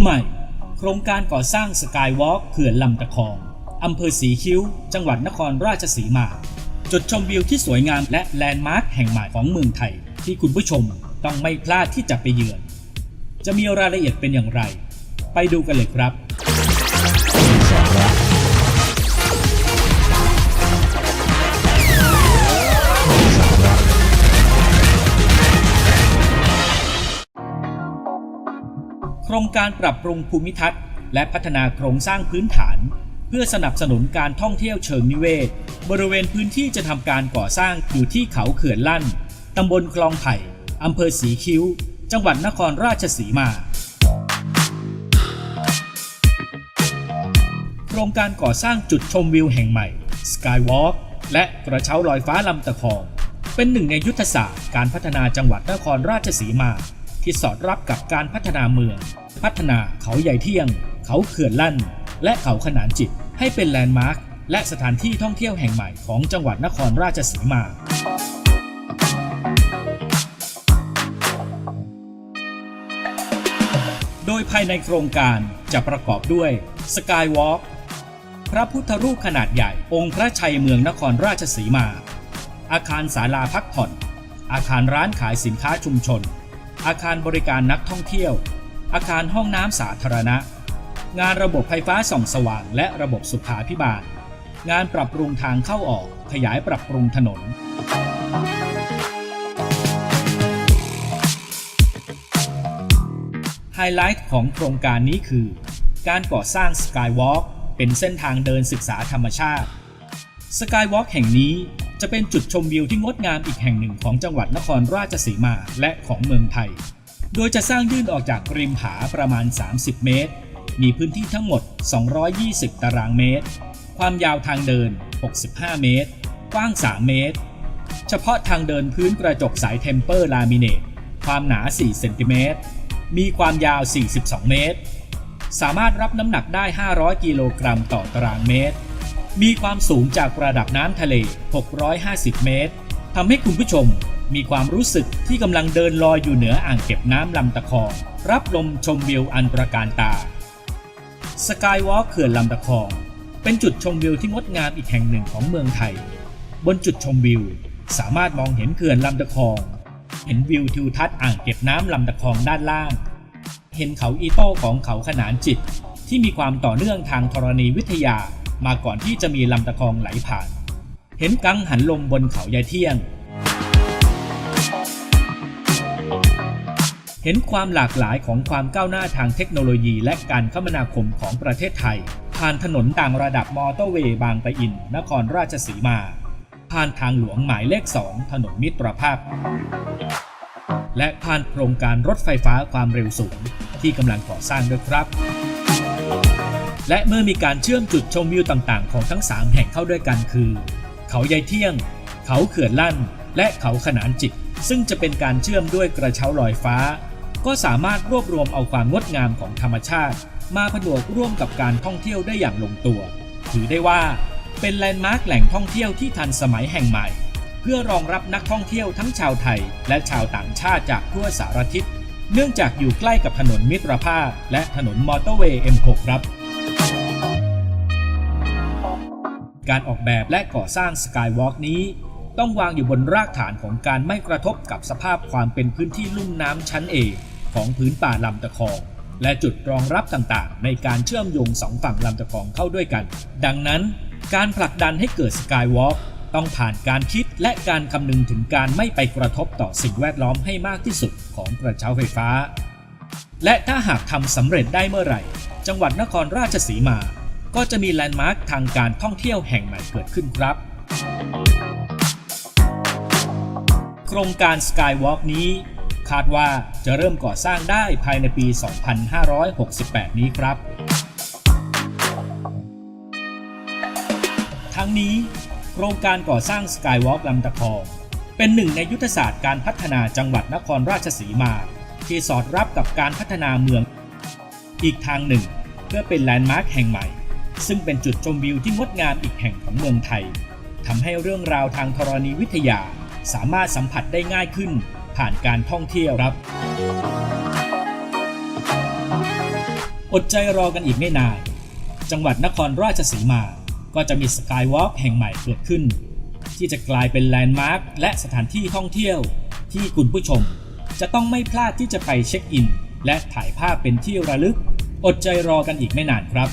ใหม่ โครงการก่อสร้างสกายวอล์กเขื่อนลำตะคองอำเภอสีคิ้ว จังหวัดนครราชสีมา จุดชมวิวที่สวยงามและแลนด์มาร์คแห่งใหม่ของเมืองไทย ที่คุณผู้ชมต้องไม่พลาดที่จะไปเยือน จะมีรายละเอียดเป็นอย่างไร ไปดูกันเลยครับ รงการปรับปรุงภูมิทัศน์ และพัฒนาโครงสร้างพื้นฐาน เพื่อสนับสนุนการท่องเที่ยวเชิงนิเวศ บริเวณพื้นที่จะทำการก่อสร้างอยู่ที่เขาเขื่อนลั่นตำบลคลองไผ่อำเภอสีคิ้ว จังหวัดนครราชสีมา โครงการก่อสร้างจุดชมวิวแห่งใหม่ Skywalk และกระเช้าลอยฟ้าลำตะคอง เป็นหนึ่งในยุทธศาสตร์การพัฒนาจังหวัดนครราชสีมา ที่สอดรับกับการพัฒนาเมือง พัฒนาเขาใหญ่เที่ยง เขาเขื่อนลั่น และเขาขนานจิต ให้เป็นแลนด์มาร์คและสถานที่ท่องเที่ยวแห่งใหม่ของจังหวัดนครราชสีมา โดยภายในโครงการจะประกอบด้วย Skywalk พระพุทธรูปขนาดใหญ่ องค์พระชัยเมืองนครราชสีมา อาคารศาลาพักผ่อน อาคารร้านขายสินค้าชุมชน อาคารบริการนักท่องเที่ยว อาคารห้องน้ำสาธารณะ งานระบบไฟฟ้าส่องสว่าง และระบบสุขาพิบาล งานปรับปรุงทางเข้าออก ขยายปรับปรุงถนน ไฮไลท์ของโครงการนี้คือ การก่อสร้าง Skywalk เป็นเส้นทางเดินศึกษาธรรมชาติ Skywalk แห่งนี้ จะเป็นจุดชมวิวที่งดงามอีกแห่งหนึ่งของจังหวัดนครราชสีมาและของเมืองไทย โดยจะสร้างยื่นออกจากริมผาประมาณ 30 เมตร มีพื้นที่ทั้งหมด 220 ตารางเมตร ความยาวทางเดิน 65 เมตร กว้าง 3 เมตร เฉพาะทางเดินพื้นกระจกสายเทมเปอร์ลามิเนต ความหนา 4 เซนติเมตร มีความยาว 42 เมตร สามารถรับน้ำหนักได้ 500 กิโลกรัมต่อตารางเมตร มีความสูงจากระดับน้ำทะเล 650 เมตรทำให้คุณผู้ชมมีความรู้สึกที่กำลังเดินลอยอยู่เหนืออ่างเก็บน้ำลำตะคองรับลมชมวิวอันประการตา สกายวอล์กเขื่อนลำตะคอง เป็นจุดชมวิวที่งดงามอีกแห่งหนึ่งของเมืองไทย บนจุดชมวิว สามารถมองเห็นเขื่อนลำตะคอง เห็นวิวทิวทัศน์อ่างเก็บน้ำลำตะคองด้านล่าง เห็นเขาอีโต้ของเขาขนานจิต ที่มีความต่อเนื่องทางธรณีวิทยา มาก่อนที่จะมีลำตะคองไหลผ่าน เห็นกังหันลมบนเขายายเที่ยง เห็นความหลากหลายของความก้าวหน้าทางเทคโนโลยีและการคมนาคมของประเทศไทย ผ่านถนนต่างระดับมอเตอร์เวย์บางปะอิน นครราชสีมา ผ่านทางหลวงหมายเลข 2 ถนนมิตรภาพ และผ่านโครงการรถไฟฟ้าความเร็วสูงที่กำลังก่อสร้างด้วยครับ และเมื่อมีการเชื่อมจุดชมวิวต่างๆ ของทั้ง 3 แห่งเข้าด้วยกันคือ เขายายเที่ยง เขาเขื่อนลั่น และเขาขนานจิตซึ่งจะเป็นการเชื่อมด้วยกระเช้าลอยฟ้า ก็สามารถรวบรวมเอาความงดงามของธรรมชาติ มาผนวกร่วมกับการท่องเที่ยวได้อย่างลงตัว ถือได้ว่า เป็นแลนด์มาร์คแหล่งท่องเที่ยวที่ทันสมัยแห่งใหม่ เพื่อรองรับนักท่องเที่ยวทั้งชาวไทย และชาวต่างชาติจากทั่วสารทิศ เนื่องจากอยู่ใกล้กับถนนมิตรภาพ และถนนมอเตอร์เวย์ M6 ครับ การออกแบบและก่อสร้างสกายวอล์กนี้ ต้องวางอยู่บนรากฐานของการไม่กระทบกับสภาพความเป็นพื้นที่ลุ่มน้ำชั้นเอของพื้นป่าลำตะคองและจุดรองรับต่างๆ ในการเชื่อมโยงสองฝั่งลำตะคองเข้าด้วยกัน ดังนั้น การผลักดันให้เกิดสกายวอล์กต้องผ่านการคิดและการคำนึงถึงการไม่ไปกระทบต่อสิ่งแวดล้อมให้มากที่สุดของกระเช้าไฟฟ้า และถ้าหากทำสำเร็จได้เมื่อไหร่ จังหวัดนครราชสีมา ก็จะมีแลนด์มาร์คทางการท่องเที่ยวแห่งใหม่เกิดขึ้นครับ โครงการ Skywalk นี้ คาดว่าจะเริ่มก่อสร้างได้ภายในปี 2568 นี้ครับ ทั้งนี้โครงการก่อสร้าง Skywalk ลำตะคอง เป็นหนึ่งในยุทธศาสตร์การพัฒนาจังหวัดนครราชสีมา ที่สอดรับกับการพัฒนาเมือง อีกทางหนึ่ง เพื่อเป็นแลนด์มาร์คแห่งใหม่ ซึ่งเป็นจุดชมวิวที่งดงามอีกแห่งของเมืองไทยทำให้เรื่องราวทางธรณีวิทยา สามารถสัมผัสได้ง่ายขึ้น ผ่านการท่องเที่ยวครับ อดใจรอกันอีกไม่นาน จังหวัดนครราชสีมา ก็จะมีสกายวอล์กแห่งใหม่เกิดขึ้น ที่จะกลายเป็นแลนด์มาร์คและสถานที่ท่องเที่ยวที่คุณผู้ชม จะต้องไม่พลาดที่จะไปเช็คอิน และถ่ายภาพเป็นที่ระลึก อดใจรอกันอีกไม่นานครับ